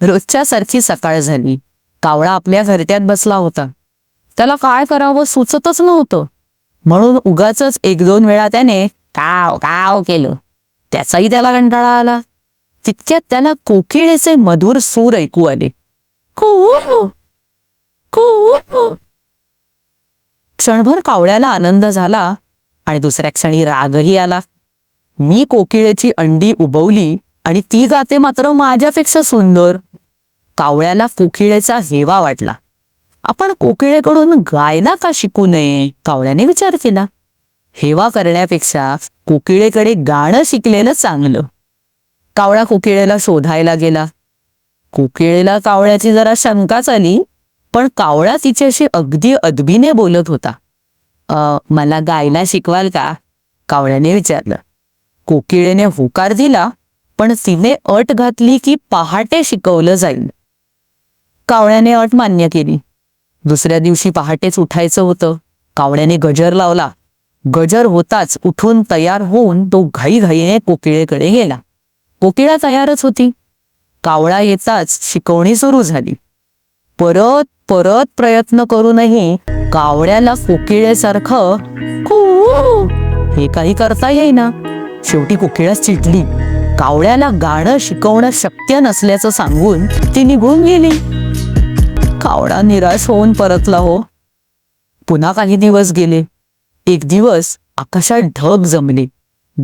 रोजच्या सारखी सकाळ झाली. कावळा आपल्या घरट्यात बसला होता. त्याला काय करावं सुचतच नव्हतं. म्हणून उगाच एक दोन वेळा त्याने काव काव केलं. त्याचाही त्याला कंटाळा आला. तितक्यात त्याला कोकिळेचे मधुर सूर ऐकू आले. क्षणभर कावळ्याला आनंद झाला आणि दुसऱ्या क्षणी रागही आला. मी कोकिळेची अंडी उबवली आणि ती गाते मात्र माझ्यापेक्षा सुंदर. कावळ्याला कोकिळेचा हेवा वाटला. आपण कोकिळेकडून गायला का शिकू नये? कावळ्याने विचार केला. हेवा करण्यापेक्षा कोकिळेकडे गाणं शिकलेलं चांगलं. कावळा कोकिळेला शोधायला गेला. कोकिळेला कावळ्याची जरा शंकाच आली पण कावळा तिच्याशी अगदी अदबीने बोलत होता. "अ, मला गायला शिकवाल का? कावळ्याने विचारलं. कोकिळेने होकार दिला पण तिने अट घातली की पहाटे शिकवलं जाईल. कावळ्याने अट मान्य केली. दुसऱ्या दिवशी पहाटेच उठायचं होतं. कावळ्याने गजर लावला. गजर होताच उठून तयार होऊन तो घाईघाईने कोकिळेकडे गेला. कोकिळा तयारच होती. कावळा येताच शिकवणी सुरू झाली. परत परत प्रयत्न करूनही कावळ्याला कोकिळेसारखं हे काही करता येईना. शेवटी कोकिळा चिडली. कावळ्याला गाणं शिकवणं शक्य नसल्याचं सांगून ती निघून गेली. कावळा निराश होऊन परतला हो. पुन्हा काही दिवस गेले. एक दिवस आकाशात ढग जमले.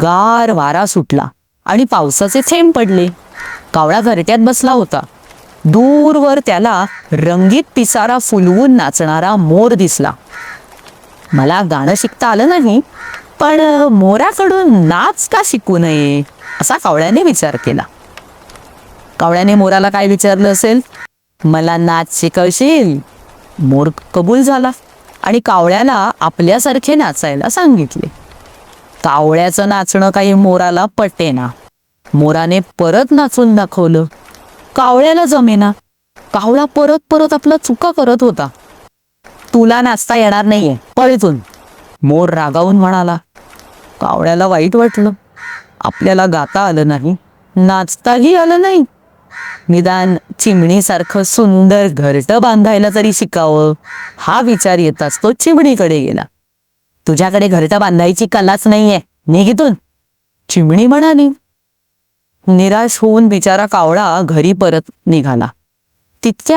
गार वारा सुटला आणि पावसाचे थेंब पडले. कावळा घरट्यात बसला होता. दूरवर त्याला रंगीत पिसारा फुलवून नाचणारा मोर दिसला. मला गाणं शिकता आलं नाही? पण मोराकडून नाच का शिकू नये? असा कावळ्याने विचार केला. कावळ्याने मोराला काय विचारलं असेल? मला नाच शिकवशील? मोर कबूल झाला आणि कावळ्याला आपल्यासारखे नाचायला सांगितले. कावळ्याचं नाचणं काही मोराला पटेना. मोराने परत नाचून दाखवलं. कावळ्याला जमेना. कावळा परत परत आपला चुका करत होता. तुला नाचता येणार नाहीये. पळीतून. मोर रागावून म्हणाला कावळ्याला वाईट वाटलं. आपल्याला गाता आलं नाही नाचताही आलं नाही. निदान चिमणीसारखं सुंदर घरट बांधायला तरी शिकावं. हा विचार येताच तो चिमणीकडे गेला. तुझ्याकडे घरटं बांधायची कलाच नाहीये निघितून चिमणी म्हणाली निराश होऊन बिचारा कावळा घरी परत निघाला. तितक्या